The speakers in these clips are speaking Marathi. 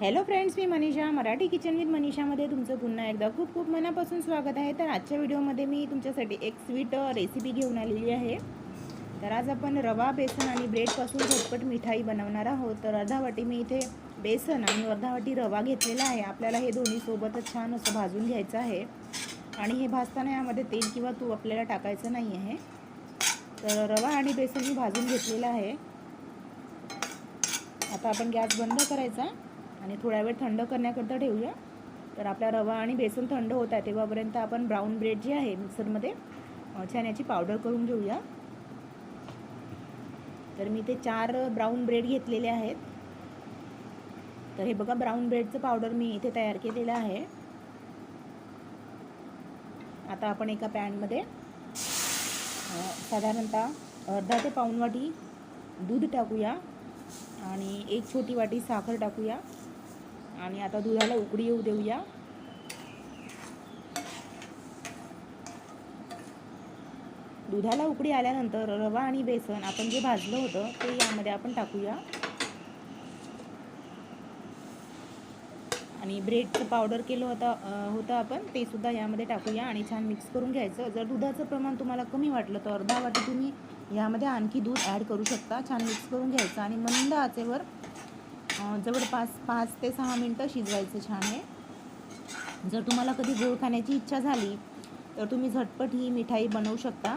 हॅलो फ्रेंड्स मी मनीषा मराठी किचन विथ मनीषामध्ये तुमचं पुन्हा एकदा खूप खूप मनापासून स्वागत आहे. तर आजच्या व्हिडिओमध्ये मी तुमच्यासाठी एक स्वीट रेसिपी घेऊन आलेली आहे. तर आज आपण रवा बेसन आणि ब्रेडपासून झटपट मिठाई बनवणार आहोत. तर अर्धा वाटी मी इथे बेसन आणि अर्धा वाटी रवा घेतलेला आहे. आपल्याला हे दोन्ही सोबतच छान असं भाजून घ्यायचं आहे. आणि हे भाजताना यामध्ये तेल किंवा तूप आपल्याला टाकायचं नाही आहे. तर रवा आणि बेसन मी भाजून घेतलेलं आहे. आता आपण गॅस बंद करायचा. आणि थोडा वेळ थंड करण्याकरता ठेवूया. तर आपला रवा आणि बेसन थंड होत आहे तेव्हापर्यंत आपण ब्राऊन ब्रेड जी आहे मिक्सरमध्ये छान याची पावडर करून घेऊया. तर मी ते चार ब्राऊन ब्रेड घेतलेले आहेत. तर हे बघा ब्राऊन ब्रेडचं पावडर मी इथे तयार केलेलं आहे. आता आपण एका पॅनमध्ये साधारणतः अर्धा ते पाऊण वाटी दूध टाकूया आणि एक छोटी वाटी साखर टाकूया. आणि आता दुधाला उकडी येऊ देऊया. दुधाला उकडी आल्यानंतर रवा आणि बेसन आपण जे भाजलं होतं ते यामध्ये आपण टाकूया. आणि ब्रेडचं पावडर केलं होतं होतं आपण ते सुद्धा यामध्ये टाकूया आणि छान मिक्स करून घ्यायचं. जर दुधाचं प्रमाण तुम्हाला कमी वाटलं तर अर्धा वाटी तुम्ही यामध्ये आणखी दूध ॲड करू शकता. छान मिक्स करून घ्यायचं आणि मंद आचेवर जवळपास पाच ते सहा मिनटं शिजवायचं छान आहे. जर तुम्हाला कधी गोड खाण्याची इच्छा झाली तर तुम्ही झटपट ही मिठाई बनवू शकता.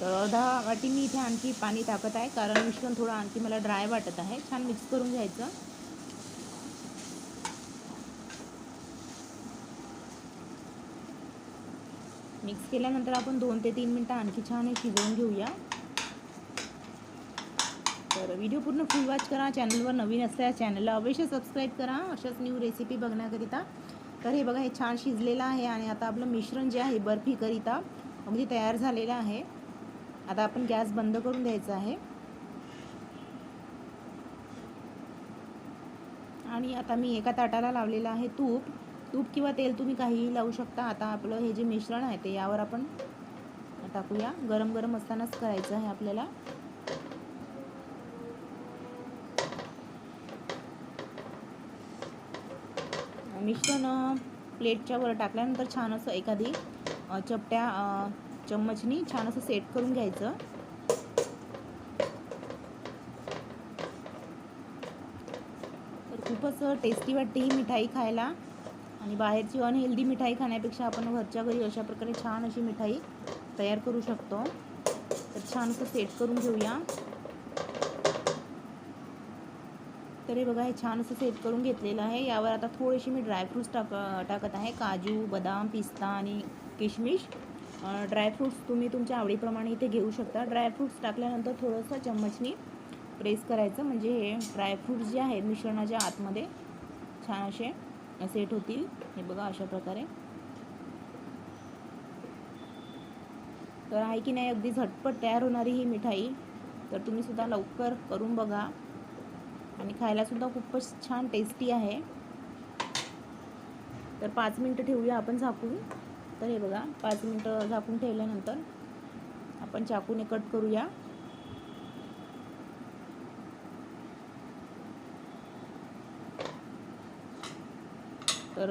तर अर्धा वाटी मी इथे आणखी पाणी टाकत आहे कारण मिश्रण थोडं आणखी मला ड्राय वाटत आहे. छान मिक्स करून घ्यायचं. मिक्स केल्यानंतर आपण दोन ते तीन मिनटं आणखी छान हे शिजवून घेऊया. तर व्हिडिओ पूर्ण फुल वॉच करा. चॅनलवर नवीन असल्यास चॅनलला अवश्य सबस्क्राईब करा. अशाच न्यू रेसिपी बघण्याकरिता. तर हे बघा हे छान शिजलेलं आहे आणि आता आपलं मिश्रण जे आहे बर्फीकरिता अगदी तयार झालेलं आहे. आता आपण गॅस बंद करून द्यायचा आहे. आणि आता मी एका ताटाला लावलेलं आहे तूप. तूप किंवा तेल तुम्ही काहीही लावू शकता. आता आपलं हे जे मिश्रण आहे ते यावर आपण टाकूया. गरम गरम असतानाच करायचं आहे आपल्याला. मिश्रण प्लेटच्या वर टाकल्यानंतर छान असं एखादी चपट्या चम्मचनी छान असं सेट करून घ्यायचं. तर खूपच टेस्टी वाटते ही मिठाई खायला. आणि बाहेरची अनहेल्दी मिठाई खाण्यापेक्षा आपण घरच्या घरी अशा प्रकारे छान अशी मिठाई तयार करू शकतो. तर छान असं सेट करून घेऊया. तर हे बघा हे छान असं सेट करून घेतलेलं आहे. यावर आता थोडीशी मी ड्रायफ्रूट्स टाक टाकत आहे. काजू बदाम पिस्ता आणि किशमिश. ड्रायफ्रूट्स तुम्ही तुमच्या आवडीप्रमाणे इथे घेऊ शकता. ड्रायफ्रूट्स टाकल्यानंतर थोडंसं चम्मचनी प्रेस करायचं. म्हणजे हे ड्रायफ्रूट्स जे आहेत मिश्रणाच्या आतमध्ये छान असे सेट होतील. हे बघा अशा प्रकारे. तर आहे की नाही अगदी झटपट तयार होणारी ही मिठाई. तर तुम्ही सुद्धा लवकर करून बघा. आणि खायलासुद्धा खूपच छान टेस्टी आहे. तर पाच मिनटं ठेवूया आपण झाकून. तर हे बघा पाच मिनटं झाकून ठेवल्यानंतर आपण चाकूने कट करूया. तर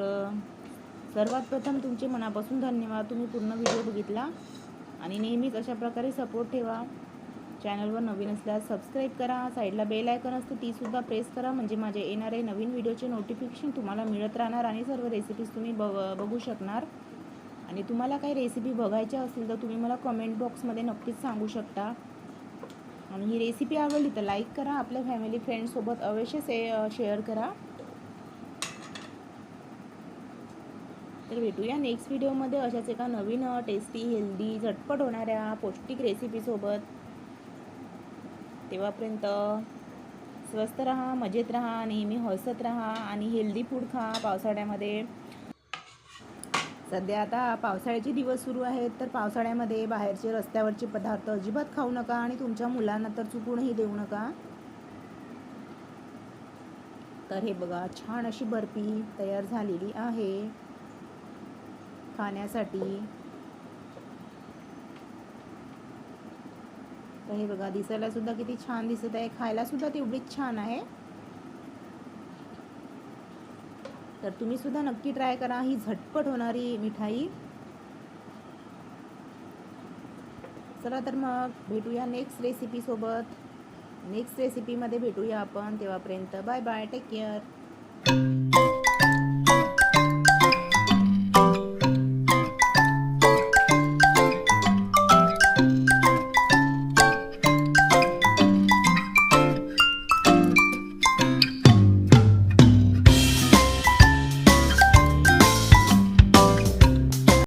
सर्वात प्रथम तुमचे मनापासून धन्यवाद. तुम्ही पूर्ण व्हिडिओ बघितला आणि नेहमीच अशा प्रकारे सपोर्ट ठेवा. चॅनलवर नवीन असल्यास सबस्क्राईब करा. साईडला बेल आयकन असते तीसुद्धा प्रेस करा. म्हणजे माझे येणारे नवीन व्हिडिओचे नोटिफिकेशन तुम्हाला मिळत राहणार आणि सर्व रेसिपीज तुम्ही बघ बघू शकणार. आणि तुम्हाला काही रेसिपी बघायच्या असतील तर तुम्ही मला कमेंट बॉक्समध्ये नक्कीच सांगू शकता. आणि ही रेसिपी आवडली तर लाईक करा. आपल्या फॅमिली फ्रेंड्ससोबत अवश्य से शेअर करा. तर भेटूया नेक्स्ट व्हिडिओमध्ये अशाच एका नवीन टेस्टी हेल्दी झटपट होणाऱ्या पौष्टिक रेसिपीसोबत तेव्हापर्यंत स्वस्त राहा मजेत राहा नेहमी हसत राहा आणि हेल्दी फूड खा पावसाळ्यामध्ये. सध्या आता पावसाळ्याचे दिवस सुरू आहेत तर पावसाळ्यामध्ये बाहेरचे रस्त्यावरचे पदार्थ अजिबात खाऊ नका आणि तुमच्या मुलांना तर चुकूनही देऊ नका. तर हे बघा छान अशी बर्फी तयार झालेली आहे. खाण्यासाठी. तर हे बघा दिसायला सुद्धा किती छान दिसत आहे. खायला सुद्धा तेवढीच छान आहे. तर तुम्ही सुद्धा नक्की ट्राय करा. ही झटपट होणारी मिठाई. चला तर मग भेटूया नेक्स्ट रेसिपीसोबत नेक्स्ट रेसिपीमध्ये भेटूया आपण तेव्हापर्यंत. Bye bye take care